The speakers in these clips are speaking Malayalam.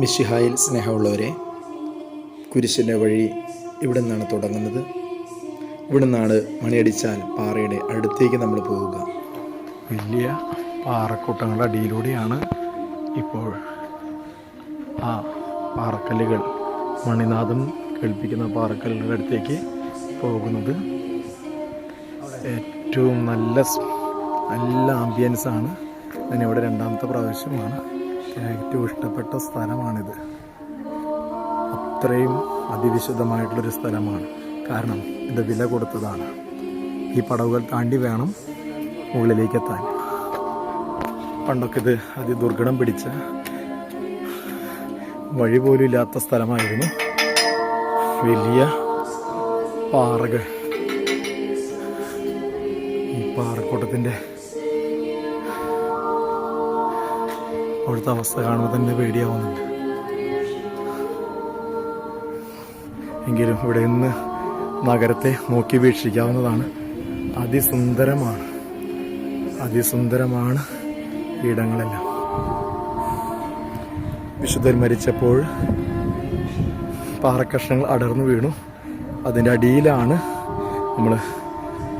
മിഷിഹായിൽ സ്നേഹമുള്ളവരെ കുരിശിന്റെ വഴി ഇവിടെ നിന്നാണ് തുടങ്ങുന്നത്. ഇവിടെ നിന്നാണ് മണിയടിച്ചാൽ പാറയുടെ അടുത്തേക്ക് നമ്മൾ പോവുക. വലിയ പാറക്കൂട്ടങ്ങളുടെ അടിയിലൂടെയാണ് ഇപ്പോൾ ആ പാറക്കല്ലുകൾ മണിനാഥം കേൾപ്പിക്കുന്ന പാറക്കല്ലുകളുടെ അടുത്തേക്ക് പോകുന്നത്. ഏറ്റവും നല്ല നല്ല ആംബിയൻസാണ് ഞാനിവിടെ രണ്ടാമത്തെ പ്രാവശ്യമാണ്. ഏറ്റവും ഇഷ്ടപ്പെട്ട സ്ഥലമാണിത്. അത്രയും അതിവിശുദ്ധമായിട്ടുള്ളൊരു സ്ഥലമാണ്. കാരണം ഇത് വില കൊടുത്തതാണ്. ഈ പടവുകൾ താണ്ടി വേണം മുകളിലേക്ക് എത്താൻ പണ്ടൊക്കെ ഇത് അതിദുർഘടം പിടിച്ച വഴി പോലും ഇല്ലാത്ത സ്ഥലമായിരുന്നു. വലിയ പാറകൾ. ഈ പാറക്കൂട്ടത്തിന്റെ അവിടുത്തെ അവസ്ഥ കാണുമ്പോൾ തന്നെ പേടിയാവുന്നുണ്ട്. എങ്കിലും ഇവിടെ നിന്ന് നഗരത്തെ നോക്കി വീക്ഷിക്കാവുന്നതാണ്. അതിസുന്ദരമാണ്. അതിസുന്ദരമാണ് ഇടങ്ങളെല്ലാം. വിശുദ്ധൻ മരിച്ചപ്പോൾ പാറക്കഷ്ണങ്ങൾ അടർന്നു വീണു. അതിന്റെ അടിയിലാണ് നമ്മൾ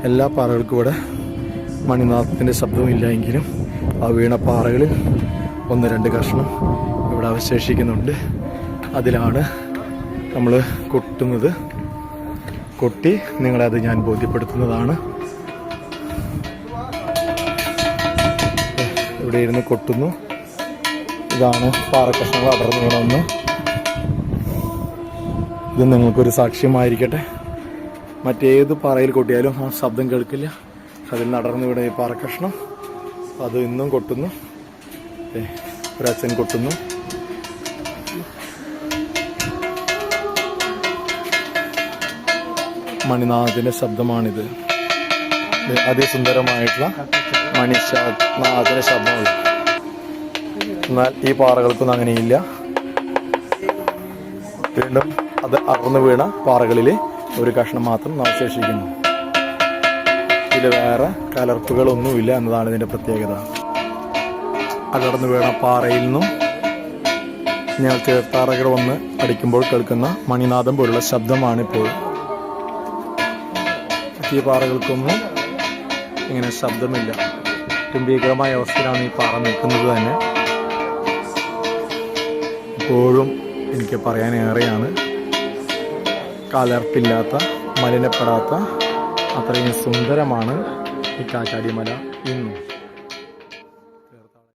എല്ലാ പാറകൾക്കും ഇവിടെ മണിനാഥത്തിന്റെ ശബ്ദമില്ല എങ്കിലും ആ വീണ പാറകളിൽ ഒന്ന് രണ്ട് കഷ്ണം ഇവിടെ അവശേഷിക്കുന്നുണ്ട്. അതിലാണ് നമ്മൾ കൊട്ടുന്നത്. കൊട്ടി നിങ്ങളെ അത് ഞാൻ ബോധ്യപ്പെടുത്തുന്നതാണ്. ഇവിടെ ഇരുന്ന് കൊട്ടുന്നു. ഇതാണ് പാറക്കഷ്ണങ്ങൾ അടർന്നു വീണമെന്ന് ഇത് നിങ്ങൾക്കൊരു സാക്ഷ്യമായിരിക്കട്ടെ. മറ്റേത് പാറയിൽ കൊട്ടിയാലും ആ ശബ്ദം കേൾക്കില്ല. അതിൽ നടർന്നു വിടുന്ന ഈ പാറക്കഷ്ണം. അത് ഇന്നും കൊട്ടുന്നു. ഒരച്ഛൻ കൊട്ടുന്നു. മണിനാഥിന്റെ ശബ്ദമാണിത്. അതിസുന്ദരമായിട്ടുള്ള മണിനാഥിന്റെ ശബ്ദമാണ്. എന്നാൽ ഈ പാറകൾക്കൊന്നും അങ്ങനെയില്ല. വീണ്ടും അത് അറന്നു വീണ പാറകളിൽ ഒരു കഷ്ണം മാത്രം അവശേഷിക്കുന്നു ഇതിൽ വേറെ കലർപ്പുകളൊന്നുമില്ല എന്നതാണ് ഇതിന്റെ പ്രത്യേകത. അകർന്നു വീണ പാറയിൽ നിന്നും ഞങ്ങൾ തീർത്ഥാടകർ വന്ന് അടിക്കുമ്പോൾ കേൾക്കുന്ന മണിനാഥം പോലുള്ള ശബ്ദമാണിപ്പോൾ. ഈ പാറകൾക്കൊന്നും ഇങ്ങനെ ശബ്ദമില്ല. ഗംഭീകരമായ അവസ്ഥയിലാണ് ഈ പാറ നിൽക്കുന്നത് തന്നെ. ഇപ്പോഴും എനിക്ക് പറയാനേറെയാണ്. കലർപ്പില്ലാത്ത മലിനപ്പെടാത്ത അത്രയും സുന്ദരമാണ് ഈ കാറ്റാടിമല ഇന്നും.